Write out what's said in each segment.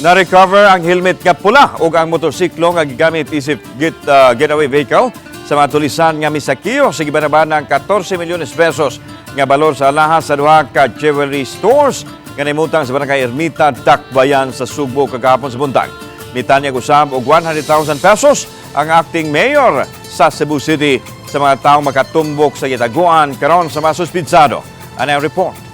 Na-recover ang helmet nga pula ug ang motorsiklo nga gigamit isip get, uh, getaway vehicle sa mga tulisan nga misakiyo sa gibanaban ng 14 milyones pesos nga balor sa alahas sa duha ka jewelry stores nga nimutang sa barangay Ermita, Dakbayan sa Subo kagahapon sa buntag. Mitanya usab og 100,000 pesos ang acting mayor sa Cebu City sa mga taong makatumbok sa gitaguan karon sa mga suspitsado. Ano ang report?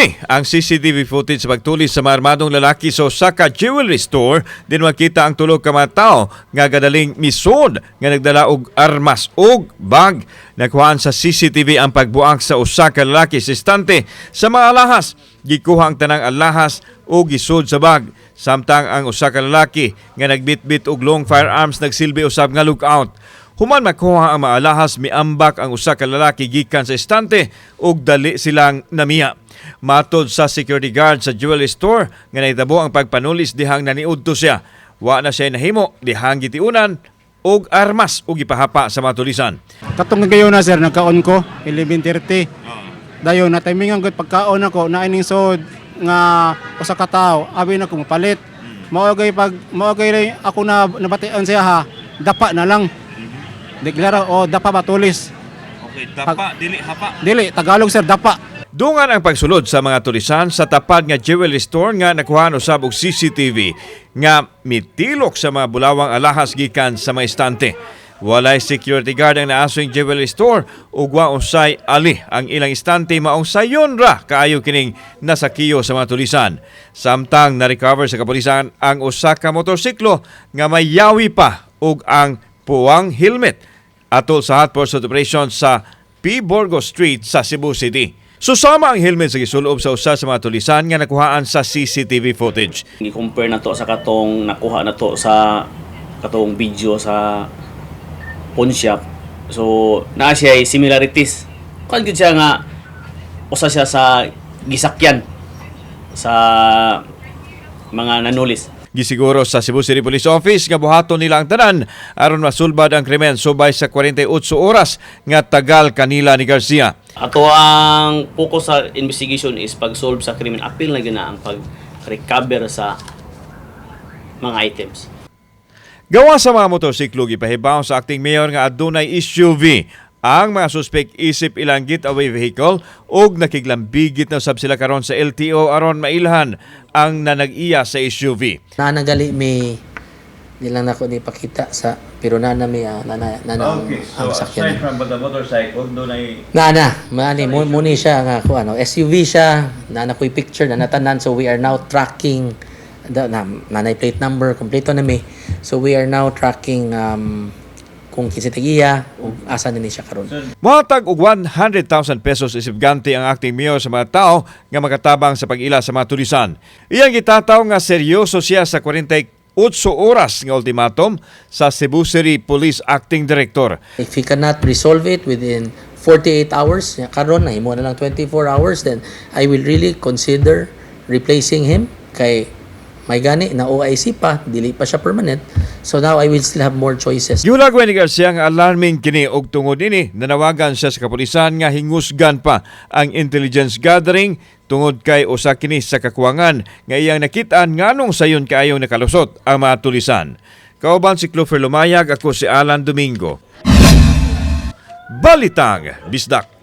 Kini ang CCTV footage sa pagtulis sa mga armadong lalaki sa Osaka Jewelry Store din makita ang tulo ka mga tao nga gadaling misod nga nagdala og armas ug bag. Nakuhaan sa CCTV ang pagbuang sa Osaka lalaki sa istante sa mga alahas. Gikuha ang tanang alahas o gisod sa bag. Samtang ang Osaka lalaki nga nagbitbit og long firearms nagsilbi usab nga lookout. Human makuha ang maalahas miambak ang usa ka lalaki gikan sa estante ug dali silang namiya. Matod sa security guard sa jewelry store nga nahitabo ang pagpanulis dihang naniudto siya. Wa na siya nahimo dihang gitiunan og armas ug ipahapa sa matulisan. Katong gayon na sir, nagkaon ko, 11.30. Dayon, na timingan ko pagkaon ako, na ining sod nga usa ka tawo, abi na ko mapalit. Maugay pag maugay rin ako na nabatian siya ha, dapa na lang. Deklara o dapa ba tulis. Okay, dapa, dili hapa. Dili Tagalog sir, dapa. Dungan ang pagsulod sa mga tulisan sa tapad nga jewelry store nga nakuha usab og CCTV nga mitilok sa mga bulawang alahas gikan sa mga estante. Walay security guard ang naaso yung jewelry store ug wa usay ali ang ilang estante maong sayon ra kaayo kining nasakiyo sa mga tulisan. Samtang na-recover sa kapulisan ang usa ka motorsiklo nga may yawi pa ug ang puwang helmet atol sa hot pursuit operation sa P. Borgo Street sa Cebu City. Susama ang helmet sa gisulob sa usa sa mga tulisan nga nakuhaan sa CCTV footage. i-compare na to sa katong nakuha na to sa katong video sa pawn shop. So, naa siya ay similarities. Kan gid siya nga usa siya sa gisakyan sa mga nanulis. Gisiguro sa Cebu City Police Office nga buhaton nila ang tanan aron masulbad ang krimen subay sa 48 oras nga tagal kanila ni Garcia. Ato ang focus sa investigation is pag-solve sa krimen. Appeal na gina ang pag-recover sa mga items. Gawa sa mga motorsiklo gipahibaw sa acting mayor nga adunay SUV ang mga suspect isip ilang getaway vehicle ug nakiglambigit na usab sila karon sa LTO aron mailhan ang nanag-iya sa SUV. Nanagali may nilang nako ni pakita sa pero nana may uh, nana nana ang, ang sakyan. from the motorcycle, dunay Nana, mani mo muni siya nga ko ano SUV siya. Nana ko'y picture na natanan so we are now tracking the na, nanay plate number kompleto na mi. So we are now tracking um kung kisitigiya ug asa na ni siya karon. Matag og 100,000 pesos isip ganti ang acting mayor sa mga tao nga makatabang sa pag-ila sa mga tulisan. Iyang gitataw nga seryoso siya sa 48 oras nga ultimatum sa Cebu City Police Acting Director. If we cannot resolve it within 48 hours, karon na himo na lang 24 hours, then I will really consider replacing him kay may gani na OIC pa, dili pa siya permanent. So now I will still have more choices. Giulag ni Garcia nga alarming kini og tungod ini nanawagan siya sa kapulisan nga hingusgan pa ang intelligence gathering tungod kay usa kini sa kakuwangan nga iyang nakitaan nganong sayon kaayong nakalusot ang mga tulisan. Kauban si Clover Lumayag, ako si Alan Domingo. Balitang Bisdak.